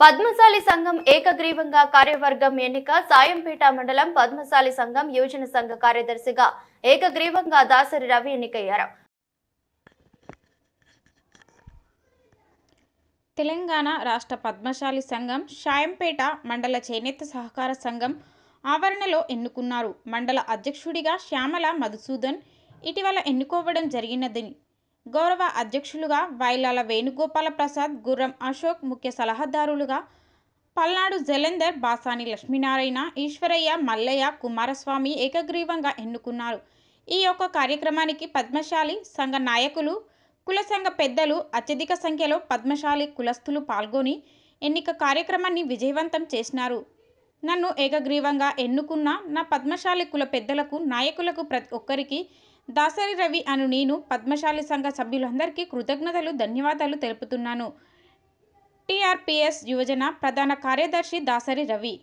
పద్మశాలి సంఘం ఏకగ్రీవంగా కార్యవర్గం ఎన్నిక సాయంపేట మండలం పద్మశాలి సంఘం యువజన సంఘ కార్యదర్శిగా ఏకగ్రీవంగా దాసరి రవి ఎన్నికయ్యారు. తెలంగాణ రాష్ట్ర పద్మశాలి సంఘం షాయంపేట మండల చేనేత సహకార సంఘం ఆవరణలో ఎన్నుకున్నారు. మండల అధ్యక్షుడిగా శ్యామల మధుసూదన్ ఇటీవల ఎన్నుకోవడం జరిగినదని గౌరవ అధ్యక్షులుగా వైలాల వేణుగోపాల ప్రసాద్ గుర్రం అశోక్ ముఖ్య సలహాదారులుగా పల్నాడు జలంధర్ బాసాని లక్ష్మీనారాయణ ఈశ్వరయ్య మల్లయ్య కుమారస్వామి ఏకగ్రీవంగా ఎన్నుకున్నారు. ఈ యొక్క కార్యక్రమానికి పద్మశాలి సంఘ నాయకులు కుల సంఘ పెద్దలు అత్యధిక సంఖ్యలో పద్మశాలి కులస్తులు పాల్గొని ఎన్నిక కార్యక్రమాన్ని విజయవంతం చేసినారు. నన్ను ఏకగ్రీవంగా ఎన్నుకున్న నా పద్మశాలి కుల పెద్దలకు నాయకులకు ప్రతి ఒక్కరికి దాసరి రవి అను నేను పద్మశాలి సంఘ సభ్యులందరికీ కృతజ్ఞతలు ధన్యవాదాలు తెలుపుతున్నాను. టీఆర్పీఎస్ యువజన ప్రధాన కార్యదర్శి దాసరి రవి.